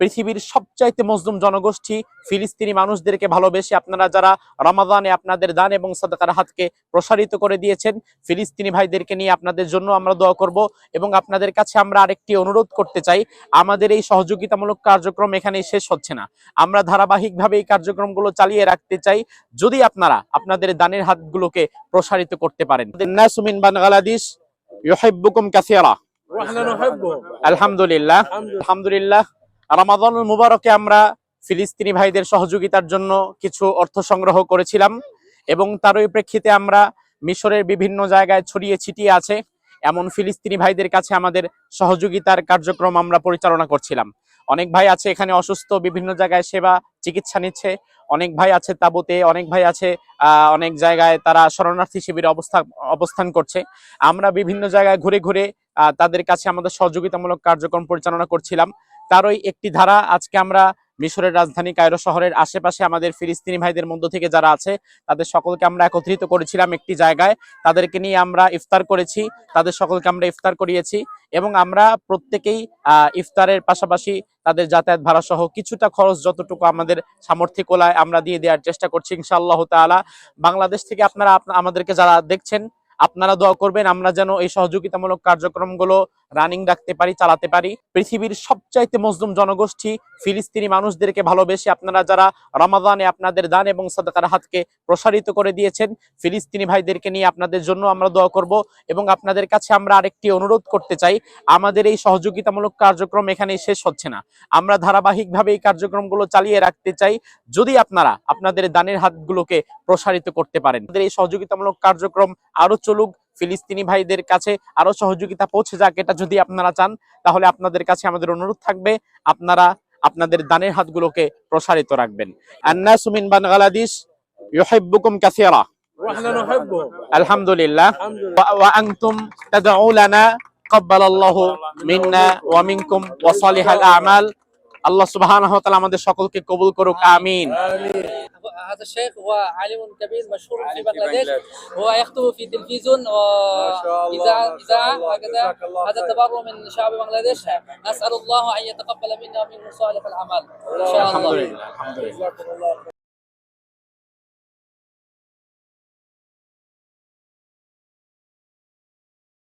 পৃথিবীর সবচাইতে মজলুম জনগোষ্ঠী ফিলিস্তিনি মানুষদেরকে ভালোবেসে আপনারা যারা রমাদানে আপনাদের দান এবং সাদাকার হাতকে প্রসারিত করে দিয়েছেন ফিলিস্তিনি ভাইদেরকে নিয়ে আপনাদের জন্য আমরা দোয়া করব এবং আপনাদের কাছে আমরা আরেকটি অনুরোধ করতে চাই আমাদের এই সহযোগিতামূলক কার্যক্রম এখানে শেষ হচ্ছে না। আমরা ধারাবাহিকভাবে এই কার্যক্রমগুলো চালিয়ে রাখতে চাই যদি আপনারা আপনাদের দানের হাতগুলোকে প্রসারিত করতে পারেন। নাসুমিন বাংলাদেশ ইউহিব্বুকুম কাসিরা। আলহামদুলিল্লাহ। আলহামদুলিল্লাহ। রমাদানুল মুবারকে আমরা ফিলিস্তিনি ভাইদের সহযোগিতার জন্য কিছু অর্থ সংগ্রহ করেছিলাম এবং তারই প্রেক্ষিতে আমরা মিশরের বিভিন্ন জায়গায় ছড়িয়ে ছিটিয়ে আছে। এমন ফিলিস্তিনি ভাইদের কাছে আমাদের সহযোগিতার কার্যক্রম আমরা পরিচালনা করছিলাম। অনেক ভাই আছে এখানে অসুস্থ, বিভিন্ন জায়গায় সেবা, চিকিৎসা নিচ্ছে। অনেক ভাই আছে তাবুতে, অনেক ভাই আছে অনেক জায়গায় তারা শরণার্থী শিবিরে অবস্থা, অবস্থান করছে। আমরা বিভিন্ন জায়গায় ঘুরে ঘুরে তাদের কাছে আমাদের সহযোগিতামূলক কার্যক্রম পরিচালনা করছিলাম। তারই একটি ধারা আজকে আমরা মিশরের রাজধানী কায়রো শহরের আশেপাশে আমাদের ফিলিস্তিনি ভাইদের মধ্য থেকে যারা আছে, তাদের সকলকে আমরা একত্রিত করেছিলাম একটি জায়গায়। তাদেরকে নিয়ে আমরা ইফতার করেছি, তাদের সকলকে আমরা ইফতার করিয়েছি এবং আমরা প্রত্যেকেই ইফতারের পাশাপাশি তাদের যাতায়াত ভাড়া সহ কিছুটা খরচ যতটুকু আমাদের সামর্থ্য কোলায় আমরা দিয়ে দেওয়ার চেষ্টা করছি ইনশাআল্লাহ তাআলা। বাংলাদেশ থেকে আপনারা আপনা- আমাদেরকে যারা দেখছেন, আপনারা দোয়া করবেন, আমরা যেন এই সহযোগিতামূলক কার্যক্রমগুলো রানিং রাখতে পারি, চালাতে পারি। পৃথিবীর সবচাইতে মজলুম জনগোষ্ঠী ফিলিস্তিনি মানুষদেরকে ভালোবেসে আপনারা যারা রমাদানে আপনাদের দান এবং সাদাকার হাতকে প্রসারিত করে দিয়েছেন, ফিলিস্তিনি ভাইদেরকে নিয়ে আপনাদের জন্য আমরা দোয়া করব এবং আপনাদের কাছে আমরা আরেকটি অনুরোধ করতে চাই, আমাদের এই সহযোগিতামূলক কার্যক্রম এখানে শেষ হচ্ছে না। আমরা ধারাবাহিকভাবে এই কার্যক্রমগুলো চালিয়ে রাখতে চাই, যদি আপনারা আপনাদের দানের হাতগুলোকে প্রসারিত করতে পারেন। আমাদের এই সহযোগিতামূলক কার্যক্রম আরও চলুক ফিলিস্তিনি ভাইদের কাছে আরো সহযোগিতা পৌঁছে যাক এটা যদি আপনারা চান তাহলে আপনাদের কাছে আমাদের অনুরোধ থাকবে আপনারা আপনাদের দানের হাতগুলোকে প্রসারিত রাখবেন আন্নাসু মিন বাংলাদেশ ইউহিব্বুকুম কাসিরা واحنا نحبهم আলহামদুলিল্লাহ الحمد لله ওয়া- ওয়া আনতুম তাদউ লানা قبل الله মিন্না ওয়া মিনকুম ওয়া সালিহাল আ'মাল আল্লাহ সুবহানাহু ওয়া তাআলা আমাদের সকলকে কবুল করুক আমিন امين هذا الشيخ هو عالم كبير مشهور في بنغلاديش هو يخطب في تلفزيون شاء الله، وإذاعة ما شاء إذاعة الله، هكذا جزاك الله هذا خير. تبرع من شعب بنغلاديش نسأل الله أن يتقبل منا ومنكم صالح الأعمال إن شاء الله আলহামদুলিল্লাহ আলহামদুলিল্লাহ جزاكم الله خير